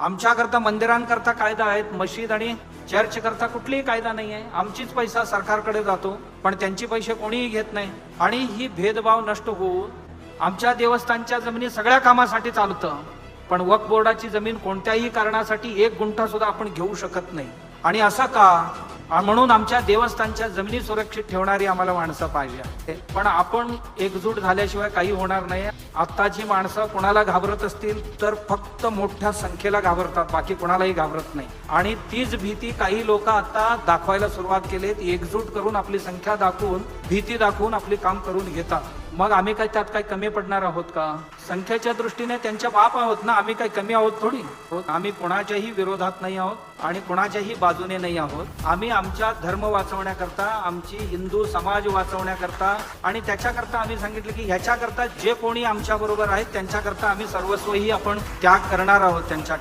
आमच्याकरता मंदिरांकरता कायदा आहेत मशीद आणि चर्च करता कुठलीही कायदा नाही आहे. आमचीच पैसा सरकारकडे जातो पण त्यांचे पैसे कोणीही घेत नाही. आणि ही भेदभाव नष्ट होऊन आमच्या देवस्थानच्या जमिनी सगळ्या कामासाठी चालतं पण वक्फ बोर्डाची जमीन कोणत्याही कारणासाठी एक गुंठा सुद्धा आपण घेऊ शकत नाही. आणि असं का? म्हणून आमच्या देवस्थानच्या जमिनी सुरक्षित ठेवणारी आम्हाला माणसं पाहिजे पण आपण एकजूट झाल्याशिवाय काही होणार नाही. आत्ताची माणसं कोणाला घाबरत असतील तर फक्त मोठ्या संख्येला घाबरतात बाकी कोणालाही घाबरत नाही. आणि तीच भीती काही लोक आता दाखवायला सुरुवात केलीत. एकजूट करून आपली संख्या दाखवून भीती दाखवून आपली काम करून घेतात. मग आम्ही काय त्यात काय कमी पडणार आहोत का? संख्येच्या दृष्टीने त्यांच्या बाप आहोत ना आम्ही काही कमी आहोत थोडी? हो, आम्ही कोणाच्याही विरोधात नाही आहोत आणि कोणाच्याही बाजूने नाही आहोत. आम्ही आमच्या धर्म वाचवण्याकरता आमची हिंदू समाज वाचवण्याकरता आणि त्याच्याकरता आम्ही सांगितलं की ह्याच्याकरता जे कोणी आमच्या बरोबर आहेत त्यांच्याकरता आम्ही सर्वस्वही आपण त्याग करणार आहोत त्यांच्याकरता.